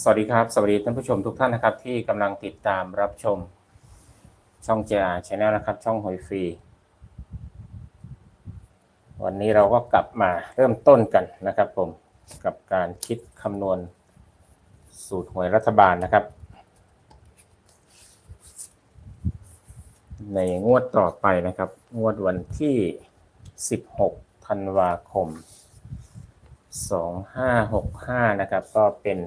สวัสดีครับ สวัสดีท่านผู้ชมทุกท่านนะครับ ที่กำลังติดตามรับชม ช่อง JR Channel นะครับ ช่องหวยฟรี วันนี้เราก็กลับมาเริ่มต้นกันนะครับผมกับการคิดคำนวณสูตรหวยรัฐบาลนะครับ ในงวดต่อไปนะครับ งวดวันที่ 16ธันวาคม 2565 นะครับ ก็เป็น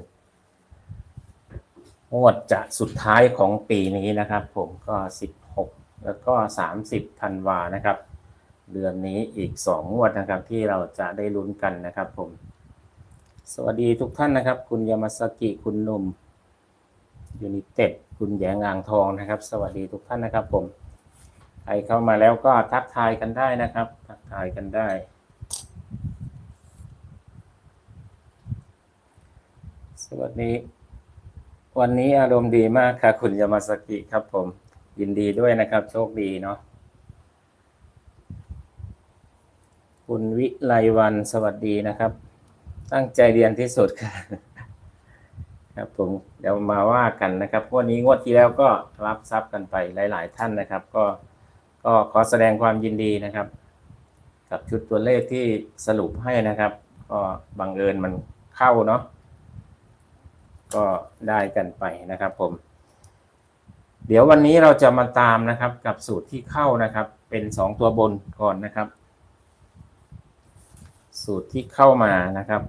งวดจะสุดท้ายของปีนี้นะครับ ผมก็ 16 แล้วก็ 30ธันวานะครับ เดือนนี้อีก 2 งวดนะครับ ที่เราจะได้ลุ้นกันนะครับ ผม สวัสดีทุกท่านนะครับ คุณยามาสกิคุณหนุ่มยูนิเต็ดคุณแยงอ่างทองนะครับ สวัสดีทุกท่านนะครับ ผมใครเข้ามาแล้วก็ทักทายกันได้นะครับ ทักทายกันได้สวัสดี วันนี้อารมณ์ดีมากค่ะ คุณยามาสกิครับผม ยินดีด้วยนะครับ โชคดีเนาะคุณวิไลวันสวัสดีนะครับ ตั้งใจเรียนที่สุดค่ะ ครับผมเดี๋ยวมาว่ากันนะครับวันนี้งวดที่แล้วก็รับทรัพย์กันไปหลาย ๆ ท่านนะครับ ก็ก็ขอแสดงความยินดีนะครับ กับชุดตัวเลขที่สรุปให้นะครับ ก็บังเอิญมันเข้าเนาะ ก็ได้กันไปนะครับผม เดี๋ยววันนี้เราจะมาตามนะครับกับสูตรที่เข้านะครับ เป็นสองตัวบนก่อนนะครับ สูตรที่เข้ามานะครับ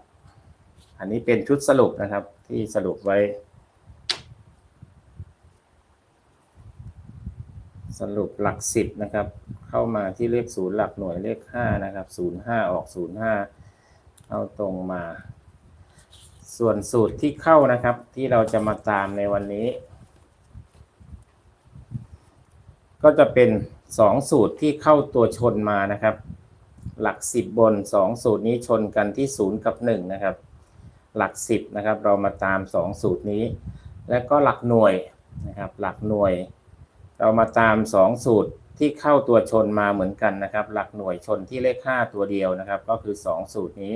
อันนี้เป็นชุดสรุปนะครับที่สรุปไว้ สรุปหลักสิบนะครับ เข้ามาที่เลขศูนย์หลักหน่วยเลขห้านะครับศูนย์ห้าออกศูนย์ห้าเอาตรงมา ส่วนสูตรที่เข้านะครับที่เราจะมาตามในวันนี้ ก็จะเป็นสองสูตรที่เข้าตัวชนมานะครับ หลักสิบบนสองสูตรนี้ชนกันที่ศูนย์กับหนึ่งนะครับ หลักสิบนะครับ เรามาตามสองสูตรนี้ และก็หลักหน่วยนะครับ หลักหน่วย เรามาตามสองสูตรที่เข้าตัวชนมาเหมือนกันนะครับ หลักหน่วยชนที่เลขห้าตัวเดียวนะครับ ก็คือสองสูตรนี้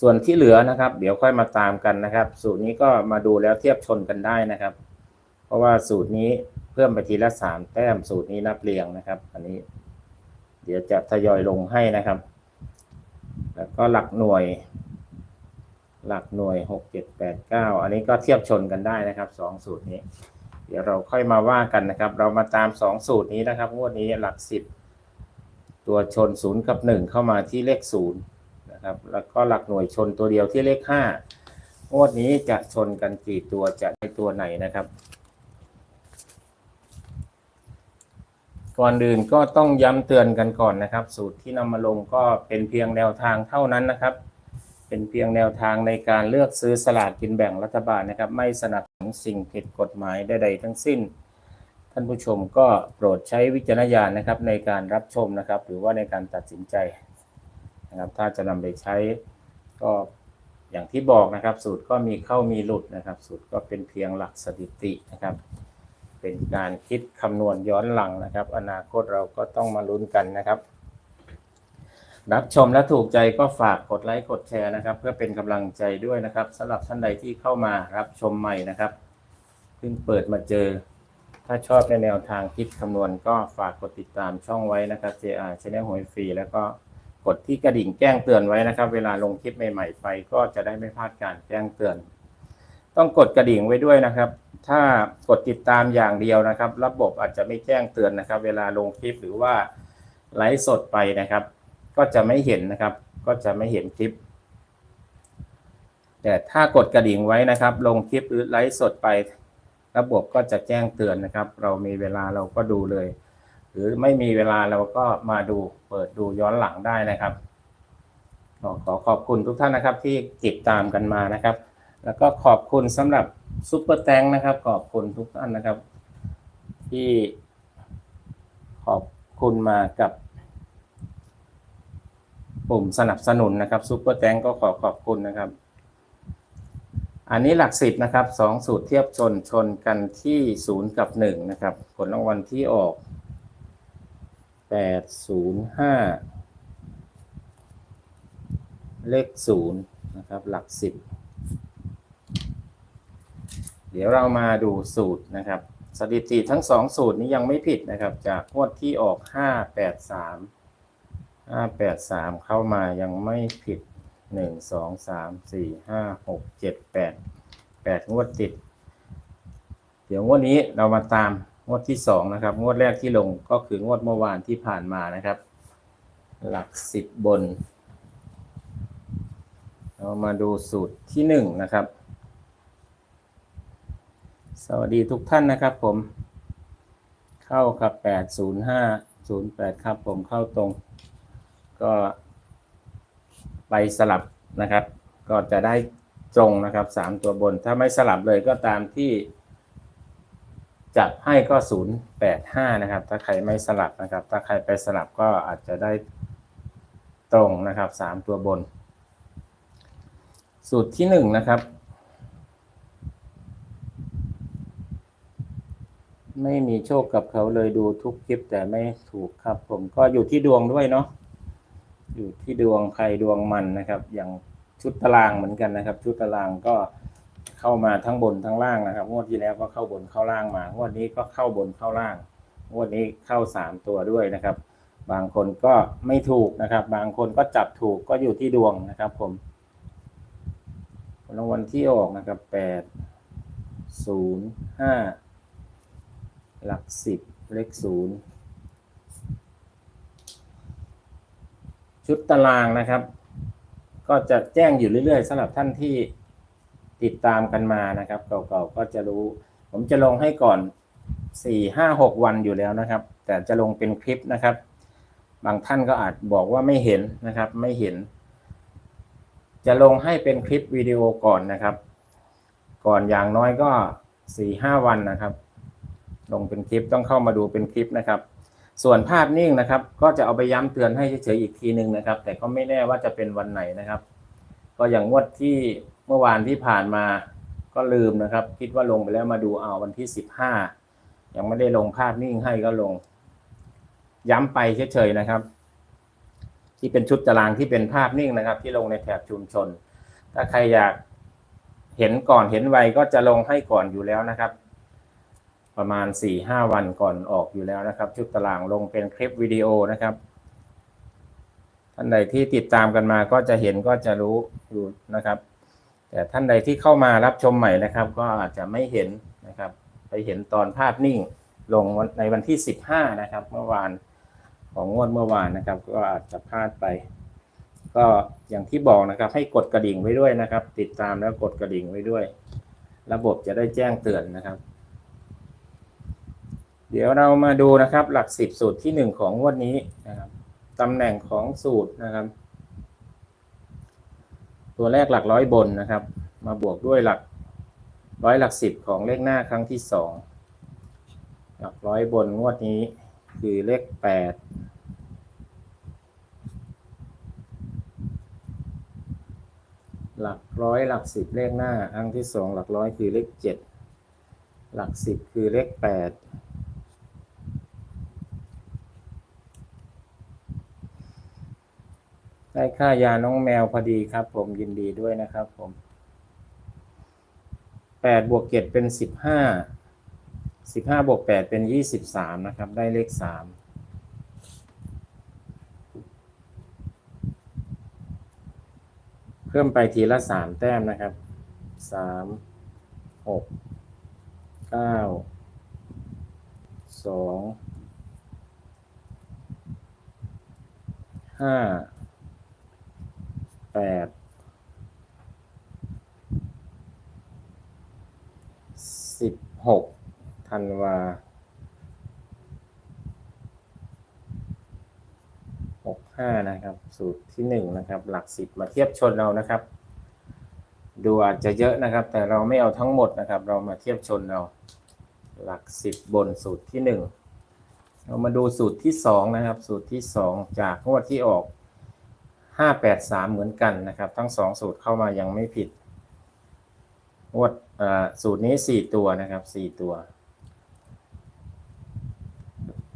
ส่วนที่เหลือนะครับ เดี๋ยวค่อยมาตามกันนะครับ สูตรนี้ก็มาดูแล้วเทียบชนกันได้นะครับ เพราะว่าสูตรนี้เพิ่มไปทีละสามแต้มสูตรนี้นับเรียงนะครับ อันนี้ เดี๋ยวจะทยอยลงให้นะครับ แล้วก็หลักหน่วย หลักหน่วยหกเจ็ดแปดเก้าอันนี้ก็เทียบชนกันได้นะครับสองสูตรนี้ เดี๋ยวเราค่อยมาว่ากันนะครับ เรามาตามสองสูตรนี้นะครับงวดนี้หลักสิบตัวชนศูนย์กับหนึ่งเข้ามาที่เลขศูนย์ นะครับ แล้วก็หลักหน่วยชนตัวเดียวที่เลขห้างวดนี้จะชนกันกี่ตัวจะในตัวไหนนะครับ ก่อนอื่นก็ต้องย้ำเตือนกันก่อนนะครับ สูตรที่นำมาลงก็เป็นเพียงแนวทางเท่านั้นนะครับ เป็นเพียงแนวทางในการเลือกซื้อสลากกินแบ่งรัฐบาลนะครับ ไม่สนับสนุนสิ่งผิดกฎหมายใดๆทั้งสิ้นท่านผู้ชมก็โปรดใช้วิจารณญาณนะครับในการรับชมนะครับ หรือว่าในการตัดสินใจ นะครับ ถ้าจะนำไปใช้ก็อย่างที่บอกนะครับ สูตรก็มีเข้ามีหลุดนะครับ สูตรก็เป็นเพียงหลักสถิตินะครับ เป็นการคิดคำนวณย้อนหลังนะครับ อนาคตเราก็ต้องมาลุ้นกันนะครับรับชมและถูกใจก็ฝากกดไลค์กดแชร์นะครับ เพื่อเป็นกำลังใจด้วยนะครับสำหรับท่านใดที่เข้ามารับชมใหม่นะครับเพิ่งเปิดมาเจอ ถ้าชอบในแนวทางคิดคำนวณก็ฝากกดติดตามช่องไว้นะครับ JR Channel หวยฟรีแล้วก็ กดที่กระดิ่งแจ้งเตือนไว้นะครับ เวลาลงคลิปใหม่ๆไปก็จะได้ไม่พลาดการแจ้งเตือน ต้องกดกระดิ่งไว้ด้วยนะครับ ถ้ากดติดตามอย่างเดียวนะครับ ระบบอาจจะไม่แจ้งเตือนนะครับ เวลาลงคลิปหรือว่าไลฟ์สดไปนะครับ ก็จะไม่เห็นนะครับ ก็จะไม่เห็นคลิป แต่ถ้ากดกระดิ่งไว้นะครับ ลงคลิปหรือไลฟ์สดไป ระบบก็จะแจ้งเตือนนะครับ เรามีเวลาเราก็ดูเลย หรือไม่มีเวลาเราก็มาดูเปิดดูย้อนหลังได้นะครับขอขอบคุณทุกท่านนะครับที่ติดตามกันมานะครับ แล้วก็ขอบคุณสำหรับซุปเปอร์แตงนะครับ ขอบคุณทุกท่านนะครับ ที่ขอบคุณมากับปุ่มสนับสนุนนะครับซุปเปอร์แตงก็ขอขอบคุณนะครับ อันนี้หลักสิบนะครับสองสูตรเทียบชนชนกันที่ศูนย์กับหนึ่งนะครับ ผลรางวัลที่ออก แปดศูนย์ห้าเลขศูนย์นะครับหลักสิบเดี๋ยวเรามาดูสูตรนะครับ สถิติทั้งสองสูตรนี้ยังไม่ผิดนะครับ จากงวดที่ออกห้าแปดสามห้าแปดสามเข้ามายังไม่ผิดหนึ่งสองสามสี่ห้าหกเจ็ดแปดแปดงวดติด เดี๋ยวงวดนี้เรามาตาม งวดที่สองนะครับ งวดแรกที่ลงก็คืองวดเมื่อวานที่ผ่านมานะครับ หลักสิบบน เรามาดูสูตรที่หนึ่งนะครับ สวัสดีทุกท่านนะครับผม เข้าครับแปดศูนย์ห้าศูนย์แปดครับผมเข้าตรง ก็ไปสลับนะครับ ก็จะได้ตรงนะครับสามตัวบน ถ้าไม่สลับเลยก็ตามที่ จับให้ก็ศูนย์แปดห้านะครับ ถ้าใครไม่สลับนะครับ ถ้าใครไปสลับก็อาจจะได้ตรงนะครับสามตัวบน สูตรที่หนึ่งนะครับ ไม่มีโชคกับเขาเลยดูทุกคลิปแต่ไม่ถูกครับ ผมก็อยู่ที่ดวงด้วยเนาะอยู่ที่ดวงใครดวงมันนะครับ อย่างชุดตารางเหมือนกันนะครับ ชุดตารางก็ เข้ามาทั้งบนทั้งล่างนะครับงวดที่แล้วก็เข้าบนเข้าล่างมางวดนี้ก็เข้าบนเข้าล่างงวดนี้เข้าสามตัวด้วยนะครับ บางคนก็ไม่ถูกนะครับ บางคนก็จับถูกก็อยู่ที่ดวงนะครับ ผมรางวัลที่ออกนะครับแปดศูนย์ห้าหลักสิบเลขศูนย์ชุดตารางนะครับ ก็จะแจ้งอยู่เรื่อยๆสำหรับท่านที่ ติดตามกันมานะครับเก่าๆก็จะรู้ ผมจะลงให้ก่อนสี่ห้าหกวันอยู่แล้วนะครับ แต่จะลงเป็นคลิปนะครับ บางท่านก็อาจบอกว่าไม่เห็นนะครับ ไม่เห็น จะลงให้เป็นคลิปวิดีโอก่อนนะครับ ก่อนอย่างน้อยก็สี่ห้าวันนะครับ ลงเป็นคลิปต้องเข้ามาดูเป็นคลิปนะครับ ส่วนภาพนิ่งนะครับ ก็จะเอาไปย้ำเตือนให้เฉยๆอีกทีหนึ่งนะครับ แต่ก็ไม่แน่ว่าจะเป็นวันไหนนะครับ ก็อย่างงวดที่ เมื่อวานที่ผ่านมาก็ลืมนะครับ คิดว่าลงไปแล้วมาดูเอาวันที่สิบห้ายังไม่ได้ลงภาพนิ่งให้ก็ลง ย้ำไปเฉยๆนะครับ ที่เป็นชุดตารางที่เป็นภาพนิ่งนะครับ ที่ลงในแถบชุมชน ถ้าใครอยากเห็นก่อนเห็นไวก็จะลงให้ก่อนอยู่แล้วนะครับ ประมาณสี่ห้าวันก่อนออกอยู่แล้วนะครับ ชุดตารางลงเป็นคลิปวิดีโอนะครับท่านใดที่ติดตามกันมาก็จะเห็นก็จะรู้อยู่นะครับ แต่ท่านใดที่เข้ามารับชมใหม่นะครับ ก็อาจจะไม่เห็นนะครับ ไปเห็นตอนภาพนิ่งลงในวันที่สิบห้านะครับ เมื่อวานของงวดเมื่อวานนะครับ ก็อาจจะพลาดไป ก็อย่างที่บอกนะครับ ให้กดกระดิ่งไว้ด้วยนะครับ ติดตามแล้วกดกระดิ่งไว้ด้วย ระบบจะได้แจ้งเตือนนะครับ เดี๋ยวเรามาดูนะครับ หลักสิบสูตรที่หนึ่งของงวดนี้นะครับตำแหน่งของสูตรนะครับ ตัวแรกหลักร้อยบนนะครับ มาบวกด้วยหลักร้อยหลักสิบของเลขหน้าครั้งที่สองหลักร้อยบนงวดนี้คือเลขแปดหลักร้อยหลักสิบเลขหน้าครั้งที่สองหลักร้อยคือเลขเจ็ดหลักสิบคือเลขแปด ได้ค่ายาน้องแมวพอดีครับ ผมยินดีด้วยนะครับ ผมแปดบวกเจ็ดเป็นสิบห้าสิบห้าบวกแปดเป็นยี่สิบสามนะครับ ได้เลขสามเพิ่มไปทีละสามแต้มนะครับสามหกเก้าสองห้า แปดสิบหกธันวาหกห้านะครับ สูตรที่หนึ่งนะครับ หลักสิบมาเทียบชนเรานะครับ ดูอาจจะเยอะนะครับ แต่เราไม่เอาทั้งหมดนะครับ เรามาเทียบชนเรา หลักสิบบนสูตรที่หนึ่งเรามาดูสูตรที่สองนะครับ สูตรที่สองจากงวดที่ออก ห้าแปดสามเหมือนกันนะครับ ทั้งสองสูตรเข้ามายังไม่ผิดงวดสูตรนี้สี่ตัวนะครับสี่ตัว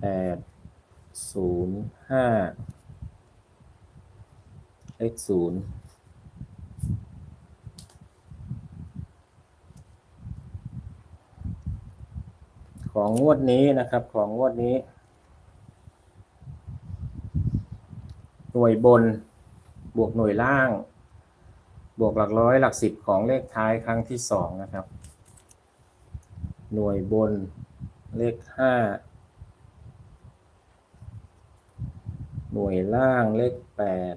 แปดศูนย์ห้าเลขศูนย์ของงวดนี้นะครับของงวดนี้ หน่วยบน บวกหน่วยล่าง บวกหลักร้อยหลักสิบของเลขท้ายครั้งที่สองนะครับ หน่วยบนเลขห้าหน่วยล่างเลขแปด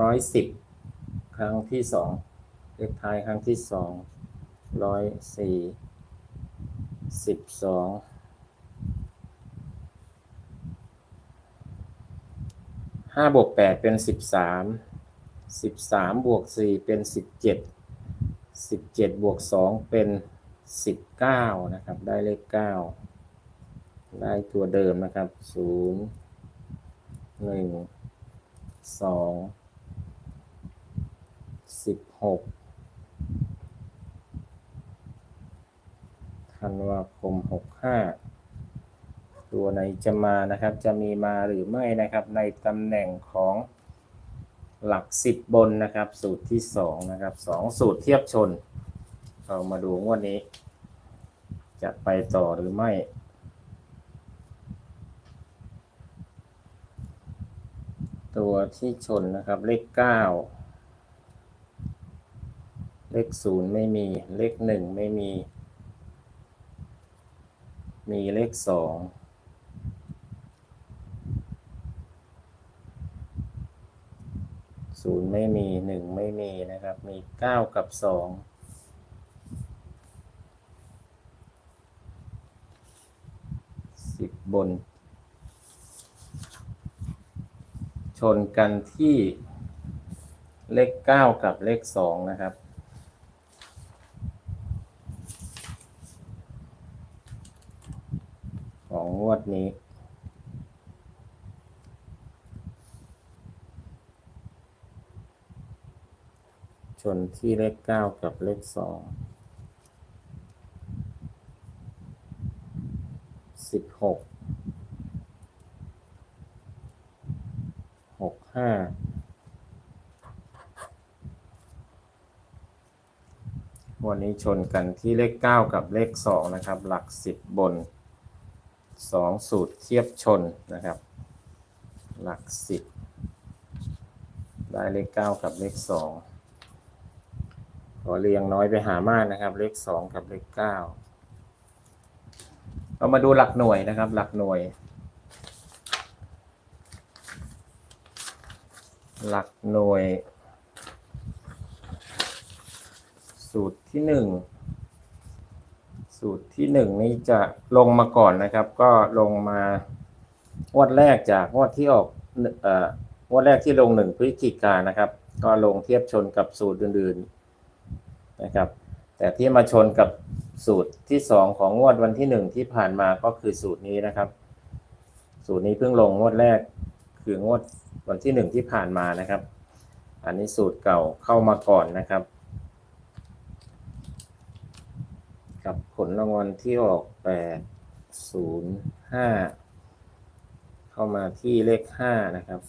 ร้อยสิบครั้งที่สองเลขท้ายครั้งที่สองร้อยสี่สิบสอง ห้าบวกแปดเป็นสิบสามสิบสามบวกสี่เป็นสิบเจ็ดสิบเจ็ดบวกสองเป็นสิบเก้านะครับ ได้เลขเก้าได้ตัวเดิมนะครับศูนย์หนึ่งสองสิบหกธันวาคมหกห้า ตัวไหนจะมานะครับ จะมีมาหรือไม่นะครับ ในตำแหน่งของหลักสิบบนนะครับ สูตรที่สองนะครับสองสูตรเทียบชน เรามาดูงวดนี้ จะไปต่อหรือไม่ตัวที่ชนนะครับเลขเก้าเลขศูนย์ไม่มีเลขหนึ่งไม่มี มีเลขสอง ศูนย์ไม่มีหนึ่งไม่มีนะครับ มีเก้ากับสองสิบบน ชนกันที่เลขเก้ากับเลขสองนะครับของงวดนี้ นที่เลขเก้ากับเลขสองสิบหกหกห้าวันนี้ชนกันที่เลขเก้ากับเลขสองนะครับ หลักสิบบนสองสูตรเทียบชนนะครับ หลักสิบได้เลขเก้ากับเลขสอง ขอเรียงน้อยไปหามากนะครับ เลขสองกับเลขเก้าเรามาดูหลักหน่วยนะครับ หลักหน่วย หลักหน่วย สูตรที่หนึ่งสูตรที่หนึ่งนี้จะลงมาก่อนนะครับ ก็ลงมางวดแรกจากงวดที่ออกเอ่องวดแรกที่ลงหนึ่งพฤศจิกายนนะครับ ก็ลงเทียบชนกับสูตรอื่นๆ นะครับ แต่ที่มาชนกับสูตรที่สองของงวดวันที่หนึ่งที่ผ่านมาก็คือสูตรนี้นะครับ สูตรนี้เพิ่งลงงวดแรกคืองวดวันที่หนึ่งที่ผ่านมานะครับ อันนี้สูตรเก่าเข้ามาก่อนนะครับ กับผลรางวัลที่ออกแปดศูนย์ห้าเข้ามาที่เลขห้านะครับ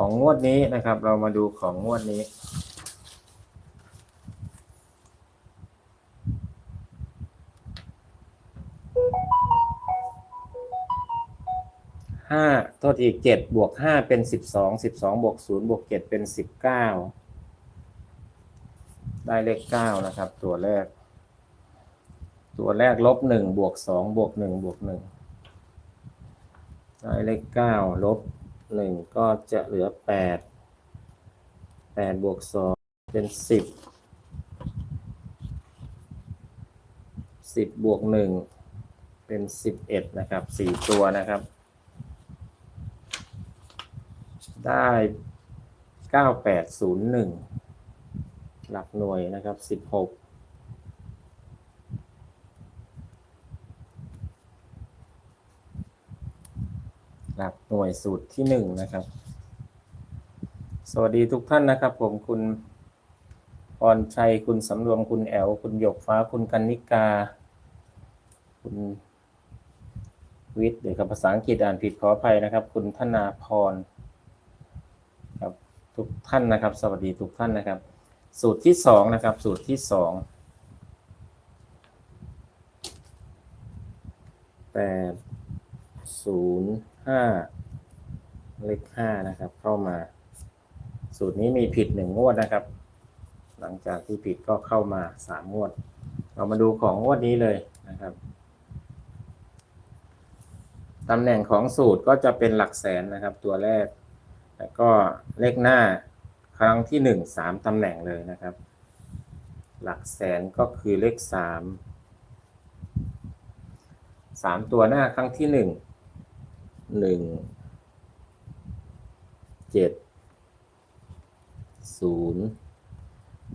ของงวดนี้นะครับ เรามาดูของงวดนี้ ห้าโทษอีกเจ็ดบวกห้าเป็นสิบสองสิบสองบวกศูนย์บวกเจ็ดเป็นสิบเก้าได้เลขเก้านะครับ ตัวแรก ตัวแรกลบหนึ่งบวกสองบวกหนึ่งบวกหนึ่งได้เลขเก้าลบ หนึ่งก็จะเหลือแปดแปดบวกสองเป็นสิบสิบบวกหนึ่งเป็นสิบเอ็ดนะครับสี่ตัวนะครับ ได้เก้าแปดศูนย์หนึ่งหลักหน่วยนะครับสิบหก หลักหน่วยสูตรที่หนึ่งนะครับ สวัสดีทุกท่านนะครับ ผมคุณพรชัยคุณสำรวมคุณแอลคุณหยกฟ้าคุณกันนิกา คุณวิทย์เดี๋ยวกับภาษาอังกฤษอ่านผิดขออภัยนะครับ คุณธนาพรครับทุกท่านนะครับ สวัสดีทุกท่านนะครับ สูตรที่สองนะครับ สูตรที่สองแปด ศูนย์ห้าเลขห้านะครับ เข้ามา สูตรนี้มีผิดหนึ่งงวดนะครับ หลังจากที่ผิดก็เข้ามาสามงวด เรามาดูของงวดนี้เลยนะครับตำแหน่งของสูตรก็จะเป็นหลักแสนนะครับ ตัวแรก แล้วก็เลขหน้าครั้งที่หนึ่งสามตำแหน่งเลยนะครับ หลักแสนก็คือเลขสามสามตัวหน้าครั้งที่หนึ่ง หนึ่งเจ็ดศูนย์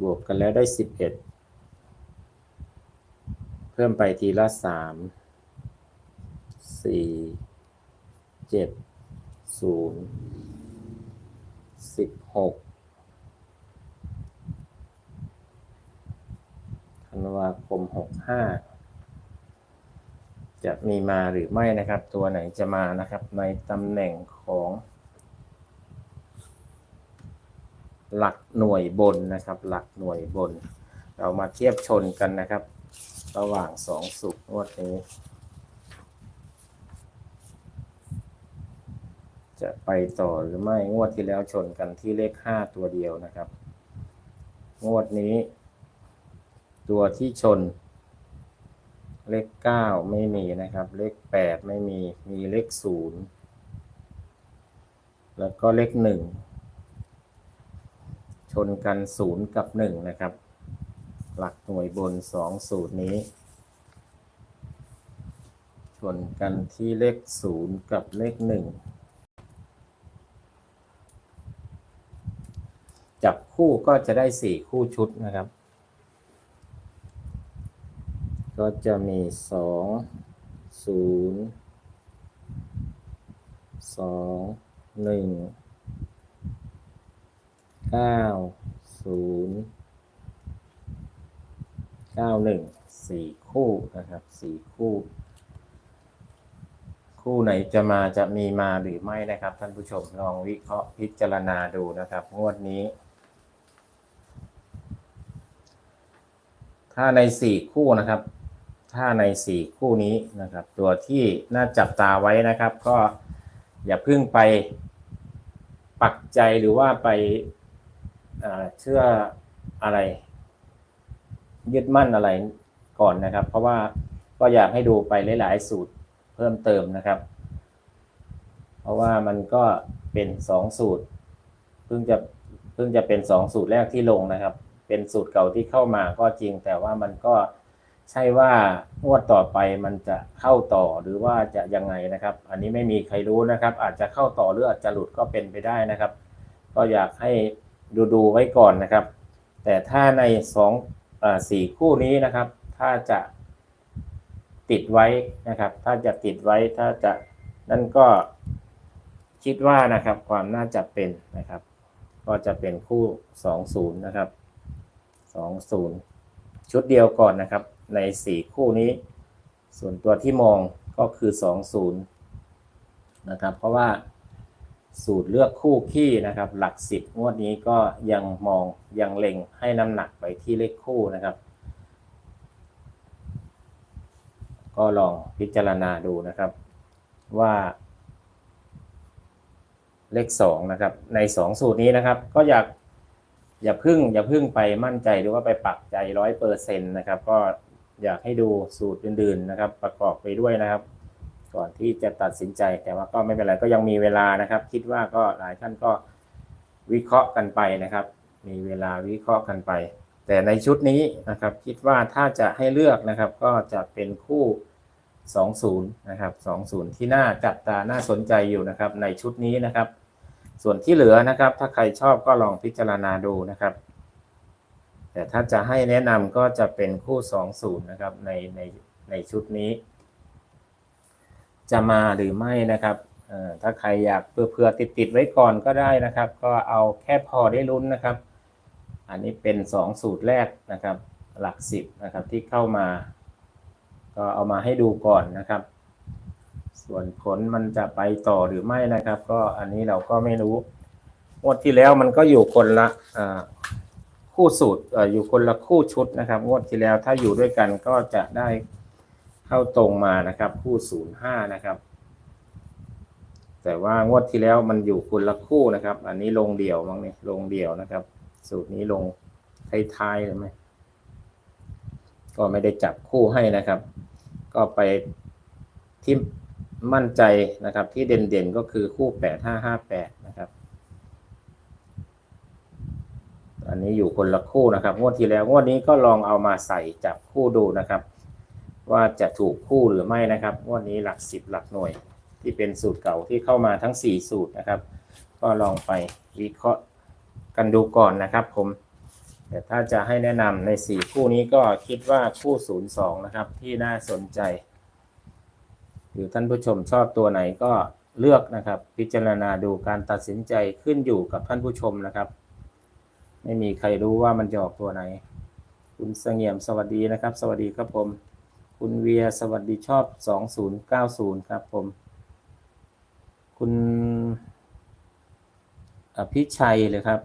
บวกกันแล้วได้สิบเอ็ดเพิ่มไปทีละสามสี่เจ็ดศูนย์สิบหกธันวาคมหกห้า จะมีมาหรือไม่นะครับ ตัวไหนจะมานะครับ ในตำแหน่งของ หลักหน่วยบนนะครับ หลักหน่วยบน เรามาเทียบชนกันนะครับ ระหว่างสองสุกงวดนี้ จะไปต่อหรือไม่งวดที่แล้วชนกันที่เลขห้าตัวเดียวนะครับ งวดนี้ ตัวที่ชน เลขเก้าไม่มีนะครับ เลขแปดไม่มี มีเลขศูนย์แล้วก็เลขหนึ่งชนกันศูนย์กับหนึ่งนะครับ หลักหน่วยบนสองสูตรนี้ ชนกันที่เลขศูนย์กับเลขหนึ่งจับคู่ก็จะได้สี่คู่ชุดนะครับ ก็จะมีสองศูนย์สองหนึ่งเก้าศูนย์เก้าหนึ่งสี่คู่นะครับสี่คู่ คู่ไหนจะมาจะมีมาหรือไม่นะครับ ท่านผู้ชมลองวิเคราะห์พิจารณาดูนะครับ งวดนี้ ถ้าในสี่คู่นะครับ ถ้าในสี่คู่นี้นะครับ ตัวที่น่าจับตาไว้นะครับ ก็อย่าเพิ่งไปปักใจหรือว่าไปเอ่อเชื่ออะไร ยึดมั่นอะไรก่อนนะครับ เพราะว่าก็อยากให้ดูไปหลายๆ สูตรเพิ่มเติมนะครับ เพราะว่ามันก็เป็นสองสูตรเพิ่งจะเพิ่งจะเป็นสองสูตรแรกที่ลงนะครับ เป็นสูตรเก่าที่เข้ามาก็จริงแต่ว่ามันก็ ใช่ว่างวดต่อไปมันจะเข้าต่อหรือว่าจะยังไงนะครับ อันนี้ไม่มีใครรู้นะครับ อาจจะเข้าต่อหรืออาจจะหลุดก็เป็นไปได้นะครับ ก็อยากให้ดูดูไว้ก่อนนะครับ แต่ถ้าในสองสี่คู่นี้นะครับ ถ้าจะติดไว้นะครับ ถ้าจะติดไว้ถ้าจะนั่นก็คิดว่านะครับความน่าจะเป็นนะครับ ก็จะเป็นคู่สองศูนย์นะครับสองศูนย์ชุดเดียวก่อนนะครับ ในสี่คู่นี้ ส่วนตัวที่มองก็คือสองศูนย์นะครับเพราะว่าสูตรเลือกคู่ขี้นะครับ หลักสิบงวดนี้ก็ยังมองยังเล็งให้น้ำหนักไปที่เลขคู่นะครับ ก็ลองพิจารณาดูนะครับว่า เลขสองนะครับ ในสองสูตรนี้นะครับ ก็อยากอย่าพึ่งอย่าพึ่งไปมั่นใจหรือว่าไปปักใจร้อยเปอร์เซ็นต์นะครับ ก็ อยากให้ดูสูตรอื่นๆนะครับ ประกอบไปด้วยนะครับ ก่อนที่จะตัดสินใจแต่ว่าก็ไม่เป็นไรก็ยังมีเวลานะครับ คิดว่าก็หลายท่านก็วิเคราะห์กันไปนะครับ มีเวลาวิเคราะห์กันไป แต่ในชุดนี้นะครับ คิดว่าถ้าจะให้เลือกนะครับ ก็จะเป็นคู่ 20 นะครับ 20 ที่น่าจับตาน่าสนใจอยู่นะครับ ในชุดนี้นะครับ ส่วนที่เหลือนะครับ ถ้าใครชอบก็ลองพิจารณาดูนะครับ แต่ถ้าจะให้แนะนำก็จะเป็นคู่20นะครับในในในชุดนี้ จะมาหรือไม่นะครับถ้าใครอยากเผื่อติดติดไว้ก่อนก็ได้นะครับ ก็เอาแค่พอได้ลุ้นนะครับ อันนี้เป็น 2 สูตรแรกนะครับ หลักสิบนะครับที่เข้ามา ก็เอามาให้ดูก่อนนะครับ ส่วนผลมันจะไปต่อหรือไม่นะครับ ก็อันนี้เราก็ไม่รู้งวดที่แล้วมันก็อยู่คนละอ่า คู่สูตรอยู่คนละคู่ชุดนะครับ งวดที่แล้วถ้าอยู่ด้วยกันก็จะได้เข้าตรงมานะครับ คู่ศูนย์ห้านะครับ แต่ว่างวดที่แล้วมันอยู่คนละคู่นะครับ อันนี้ลงเดี่ยวมั้งเนี่ยลงเดี่ยวนะครับ สูตรนี้ลงท้ายๆเลยไหมก็ไม่ได้จับคู่ให้นะครับ ก็ไปที่มั่นใจนะครับ ที่เด่นๆก็คือคู่แปดห้าห้าแปดนะครับ อันนี้อยู่คนละคู่นะครับงวดที่แล้วงวดนี้ก็ลองเอามาใส่จับคู่ดูนะครับ ว่าจะถูกคู่หรือไม่นะครับงวดนี้หลักสิบหลักหน่วย ที่เป็นสูตรเก่าที่เข้ามาทั้งสี่สูตรนะครับ ก็ลองไปวิเคราะห์กันดูก่อนนะครับผมแต่ถ้าจะให้แนะนำในสี่คู่นี้ก็คิดว่าคู่ศูนย์สองนะครับ ที่น่าสนใจ หรือท่านผู้ชมชอบตัวไหนก็เลือกนะครับ พิจารณาดูการตัดสินใจขึ้นอยู่กับท่านผู้ชมนะครับ ไม่มีใครรู้ว่ามันจะออกตัวไหน คุณเสงี่ยมสวัสดีนะครับ สวัสดีครับผม คุณเวียสวัสดีชอบ 2090 ครับผม คุณอภิชัยเลยครับ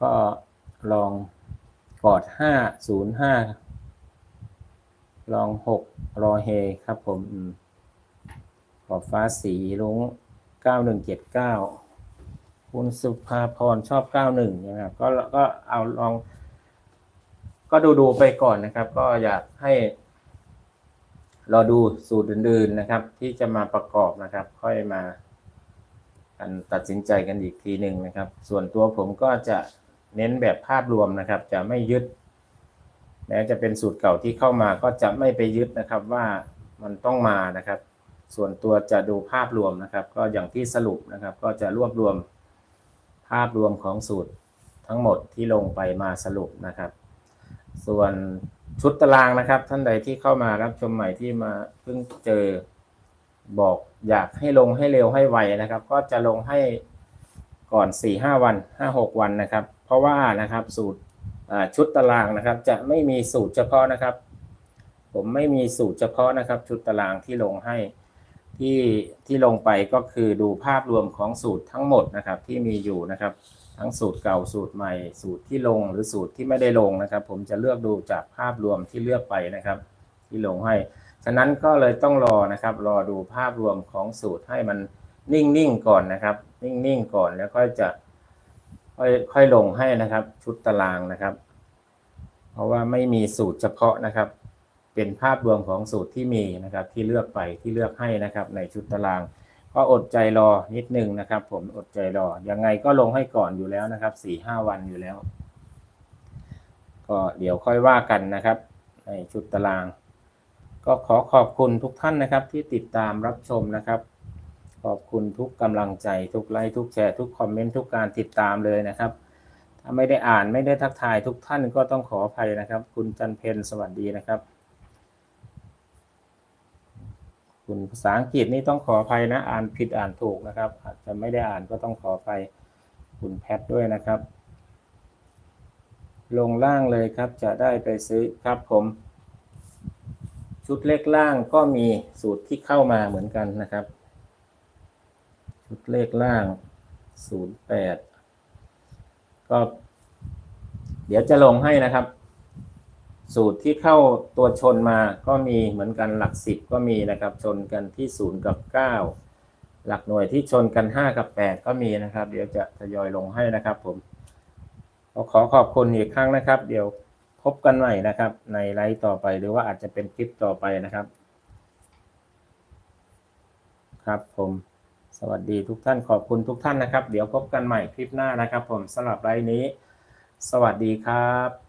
ก็ลองกอด 505 ลอง 6 รอเฮครับผมขอบฟ้าสีลุง 9179 คุณสุภาพรชอบเก้าหนึ่งนะครับ ก็ก็เอาลอง ก็ดูดูไปก่อนนะครับ ก็อยากให้ รอดูสูตรอื่นๆนะครับ ที่จะมาประกอบนะครับ ค่อยมากันตัดสินใจกันอีกทีหนึ่งนะครับ ส่วนตัวผมก็จะเน้นแบบภาพรวมนะครับ จะไม่ยึดแม้จะเป็นสูตรเก่าที่เข้ามาก็จะไม่ไปยึดนะครับว่ามันต้องมานะครับ ส่วนตัวจะดูภาพรวมนะครับ ก็อย่างที่สรุปนะครับ ก็จะรวบรวม ภาพรวมของสูตรทั้งหมดที่ลงไปมาสรุปนะครับ ส่วนชุดตารางนะครับ ท่านใดที่เข้ามารับชมใหม่ที่มาเพิ่งเจอบอกอยากให้ลงให้เร็วให้ไวนะครับ ก็จะลงให้ก่อน4 5วัน5 6วันนะครับ เพราะว่านะครับสูตรชุดตารางนะครับ จะไม่มีสูตรเฉพาะนะครับ ผมไม่มีสูตรเฉพาะนะครับ ชุดตารางที่ลงให้ ที่ที่ลงไปก็คือดูภาพรวมของสูตรทั้งหมดนะครับที่มีอยู่นะครับ ทั้งสูตรเก่าสูตรใหม่ สูตรที่ลงหรือสูตรที่ไม่ได้ลงนะครับ ผมจะเลือกดูจากภาพรวมที่เลือกไปนะครับ ที่ลงให้ ฉะนั้นก็เลยต้องรอนะครับ รอดูภาพรวมของสูตรให้มันนิ่งๆก่อนนะครับ นิ่งๆก่อนแล้วค่อยจะค่อยค่อยลงให้นะครับ ชุดตารางนะครับ เพราะว่าไม่มีสูตรเฉพาะนะครับ เป็นภาพรวมของสูตรที่มีนะครับที่เลือกไปที่เลือกให้นะครับในชุดตาราง ก็อดใจรอนิดนึงนะครับ ผมอดใจรอยังไงก็ลงให้ก่อนอยู่แล้วนะครับสี่ห้าวันอยู่แล้ว ก็เดี๋ยวค่อยว่ากันนะครับ ในชุดตาราง ก็ขอขอบคุณทุกท่านนะครับที่ติดตามรับชมนะครับขอบคุณทุกกำลังใจทุกไลค์ทุกแชร์ทุกคอมเมนต์ทุกการติดตามเลยนะครับ ถ้าไม่ได้อ่านไม่ได้ทักทายทุกท่านก็ต้องขออภัยนะครับ คุณจันเพนสวัสดีนะครับ คุณภาษาอังกฤษนี่ต้องขออภัยนะ อ่านผิดอ่านถูกนะครับ อาจจะไม่ได้อ่านก็ต้องขออภัยคุณแพทด้วยนะครับ ลงล่างเลยครับจะได้ไปซื้อครับผม ชุดเล็กล่างก็มีสูตรที่เข้ามาเหมือนกันนะครับ ชุดเลขล่างศูนย์แปดก็เดี๋ยวจะลงให้นะครับ สูตรที่เข้าตัวชนมาก็มีเหมือนกันหลักสิบก็มีนะครับ ชนกันที่ศูนย์กับเก้าหลักหน่วยที่ชนกันห้ากับแปดก็มีนะครับ เดี๋ยวจะทยอยลงให้นะครับ ผมขอขอบคุณอีกครั้งนะครับ เดี๋ยวพบกันใหม่นะครับ ในไลฟ์ต่อไปหรือว่าอาจจะเป็นคลิปต่อไปนะครับ ครับผมสวัสดีทุกท่านขอบคุณทุกท่านนะครับ เดี๋ยวพบกันใหม่คลิปหน้านะครับ ผมสำหรับไลฟ์นี้ สวัสดีครับ